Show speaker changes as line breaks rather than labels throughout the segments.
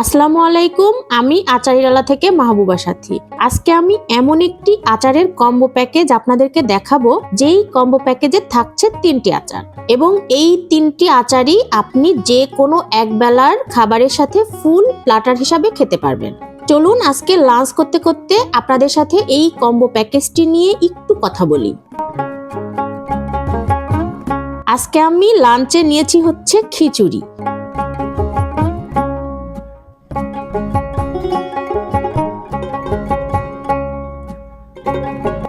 আসসালামু আলাইকুম, আমি আচারিরালা থেকে মাহবুবা সাথী। আজকে আমি এমন একটি আচারের কম্বো প্যাকেজ আপনাদেরকে দেখাবো, যেই কম্বো প্যাকেজে থাকছে তিনটি আচার। এবং এই তিনটি আচারই আপনি যে কোনো এক বেলার খাবারের সাথে ফুল প্লাটার হিসাবে খেতে পারবেন। চলুন আজকে লাঞ্চ করতে করতে আপনাদের সাথে এই কম্বো প্যাকেজটি নিয়ে একটু কথা বলি। আজকে আমি লাঞ্চে নিয়েছি হচ্ছে খিচুড়ি।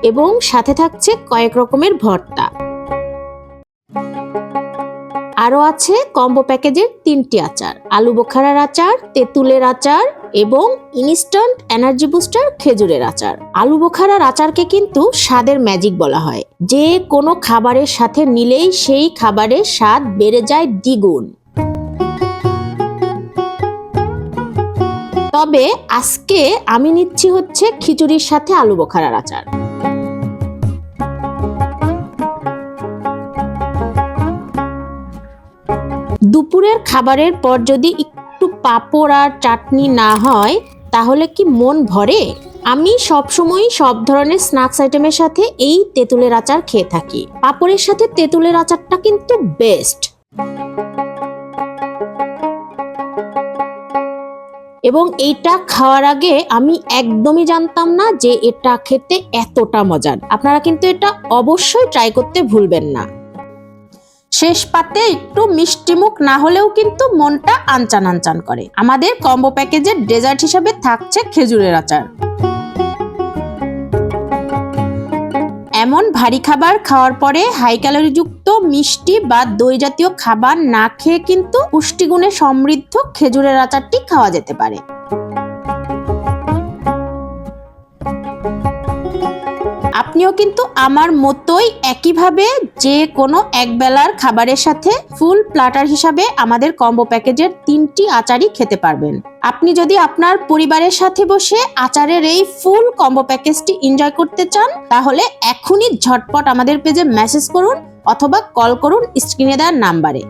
এবং সাথে থাকছে কয়েক রকমের ভর্তা। আরও আছে কম্বো প্যাকেজের তিনটি আচার, আলু বোখারার আচার, তেঁতুলের আচার এবং ইনস্ট্যান্ট এনার্জি বুস্টার খেজুরের আচার। আলু বোখারার আচারকে কিন্তু স্বাদের ম্যাজিক বলা হয়। যে কোনো খাবারের সাথে নিলেই সেই খাবারের স্বাদ বেড়ে যায় দ্বিগুণ। তবে আজকে আমি নিচ্ছি হচ্ছে খিচুড়ির সাথে আলু বোখারার আচার। দুপুরের খাবারের পর যদি একটু পাঁপড় আর চাটনি না হয়, তাহলে কি মন ভরে? আমি সবসময় সব ধরনের স্ন্যাক্স আইটেমের সাথে এই তেঁতুলের আচার খেয়ে থাকি। পাঁপড়ের সাথে তেঁতুলের আচারটা কিন্তু বেস্ট এবং এইটা খাওয়ার আগে আমি একদমই জানতাম না যে এটা খেতে এতটা মজার। আপনারা কিন্তু এটা অবশ্যই ট্রাই করতে ভুলবেন না। শেষ পাতে একটু মিষ্টি মুখ না হলেও কিন্তু মনটা আনচান আনচান করে। আমাদের কম্বো প্যাকেজের ডেজার্ট হিসাবে থাকছে খেজুরের আচার। এমন ভারী খাবার খাওয়ার পরে হাই ক্যালোরিযুক্ত মিষ্টি বা দই জাতীয় খাবার না খেয়ে কিন্তু পুষ্টিগুণে সমৃদ্ধ খেজুরের আচারটি খাওয়া যেতে পারে। আপনিও কিন্তু আমার মতোই একইভাবে যে কোনো একবেলার খাবারের সাথে ফুল প্লাটার হিসাবে আমাদের কম্বো প্যাকেজের তিনটি আচারই খেতে পারবেন। আপনি যদি আপনার পরিবারের সাথে বসে আচারের এই ফুল কম্বো প্যাকেজটি এনজয় করতে চান, তাহলে এখনই ঝটপট আমাদের পেজে মেসেজ করুন অথবা কল করুন স্ক্রিনে দেওয়ার নাম্বারে।